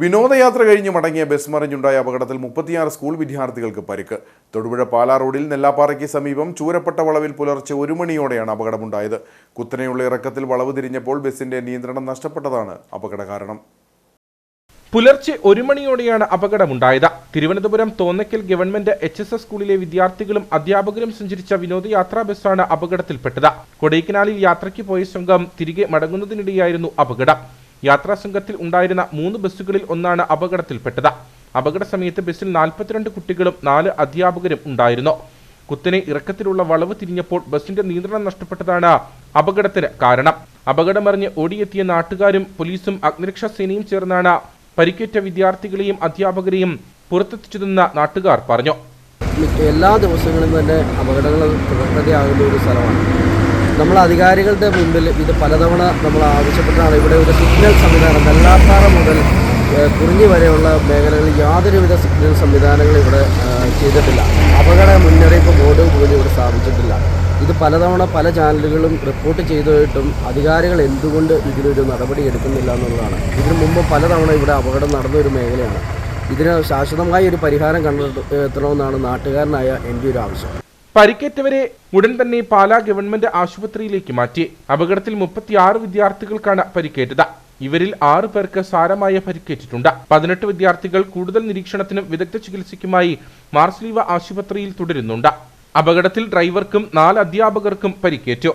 വിനോദയാത്ര കഴിഞ്ഞ് മടങ്ങിയ ബസ് മറിഞ്ഞുണ്ടായ അപകടത്തിൽ മുപ്പത്തിയാറ് സ്കൂൾ വിദ്യാർത്ഥികൾക്ക് പരിക്ക്. തൊടുപുഴ പാലാ റോഡിൽ നെല്ലാപ്പാറയ്ക്ക് സമീപം ചൂരപ്പെട്ട വളവിൽ പുലർച്ചെ ഒരു മണിയോടെയാണ് അപകടമുണ്ടായത്. കുത്തനെയുള്ള ഇറക്കത്തിൽ വളവ് തിരിഞ്ഞപ്പോൾ ബസിന്റെ നിയന്ത്രണം നഷ്ടപ്പെട്ടതാണ് അപകട കാരണം. പുലർച്ചെ ഒരു മണിയോടെയാണ് അപകടമുണ്ടായത്. Thiruvananthapuram Thonnakkal government H S S സ്കൂളിലെ വിദ്യാർത്ഥികളും അധ്യാപകരും സഞ്ചരിച്ച വിനോദയാത്രാ ബസ്സാണ് അപകടത്തിൽപ്പെട്ടത്. കൊടൈക്കനാലിൽ യാത്രയ്ക്ക് പോയ സംഘം തിരികെ മടങ്ങുന്നതിനിടെയായിരുന്നു അപകടം. യാത്രാ സംഘത്തിൽ ഉണ്ടായിരുന്ന മൂന്ന് ബസ്സുകളിൽ ഒന്നാണ് അപകടത്തിൽപ്പെട്ടത്. അപകട സമയത്ത് ബസ്സിൽ നാൽപ്പത്തിരണ്ട് കുട്ടികളും നാല് അധ്യാപകരും ഉണ്ടായിരുന്നു. കുത്തനെ ഇറക്കത്തിലുള്ള വളവ് തിരിഞ്ഞപ്പോൾ ബസിന്റെ നിയന്ത്രണം നഷ്ടപ്പെട്ടതാണ് അപകടത്തിന് കാരണം. അപകടമറിഞ്ഞ് ഓടിയെത്തിയ നാട്ടുകാരും പോലീസും അഗ്നിരക്ഷാ സേനയും ചേർന്നാണ് പരിക്കേറ്റ വിദ്യാർത്ഥികളെയും അധ്യാപകരെയും പുറത്തെത്തിച്ചതെന്ന് നാട്ടുകാർ പറഞ്ഞു. എല്ലാ ദിവസങ്ങളും തന്നെ അപകടങ്ങൾ തുടർക്കഥയാകുന്ന ഒരു സ്ഥലമാണ്. നമ്മൾ അധികാരികളുടെ മുമ്പിൽ ഇത് പലതവണ നമ്മൾ ആവശ്യപ്പെട്ടാണ് ഇവിടെ ഒരു സിഗ്നൽ സംവിധാനം നെല്ലാപ്പാറ മുതൽ കുറിഞ്ഞി വരെയുള്ള മേഖലകളിൽ യാതൊരുവിധ സിഗ്നൽ സംവിധാനങ്ങൾ ഇവിടെ ചെയ്തിട്ടില്ല. അപകട മുന്നറിയിപ്പ് ബോർഡ് പോലും ഇവിടെ സ്ഥാപിച്ചിട്ടില്ല. ഇത് പലതവണ പല ചാനലുകളും റിപ്പോർട്ട് ചെയ്തിട്ടും അധികാരികൾ എന്തുകൊണ്ട് ഇതിനൊരു നടപടി എടുക്കുന്നില്ല എന്നുള്ളതാണ്. ഇതിനു മുമ്പ് പലതവണ ഇവിടെ അപകടം നടന്ന ഒരു മേഖലയാണ്. ഇതിന് ശാശ്വതമായ ഒരു പരിഹാരം കണ്ടെത്തണമെന്നാണ് നാട്ടുകാരനായ എന്റെ ഒരു ആവശ്യം. പരിക്കേറ്റവരെ ഉടൻ തന്നെ പാലാ ഗവൺമെന്റ് ആശുപത്രിയിലേക്ക് മാറ്റി. അപകടത്തിൽ മുപ്പത്തിയാറ് വിദ്യാർത്ഥികൾക്കാണ് പരിക്കേറ്റത്. ഇവരിൽ ആറു പേർക്ക് സാരമായ പരിക്കേറ്റിട്ടുണ്ട്. പതിനെട്ട് വിദ്യാർത്ഥികൾ കൂടുതൽ നിരീക്ഷണത്തിനും വിദഗ്ധ ചികിത്സയ്ക്കുമായി മാർസ്ലീവ ആശുപത്രിയിൽ തുടരുന്നുണ്ട്. അപകടത്തിൽ ഡ്രൈവർക്കും നാല് അധ്യാപകർക്കും പരിക്കേറ്റു.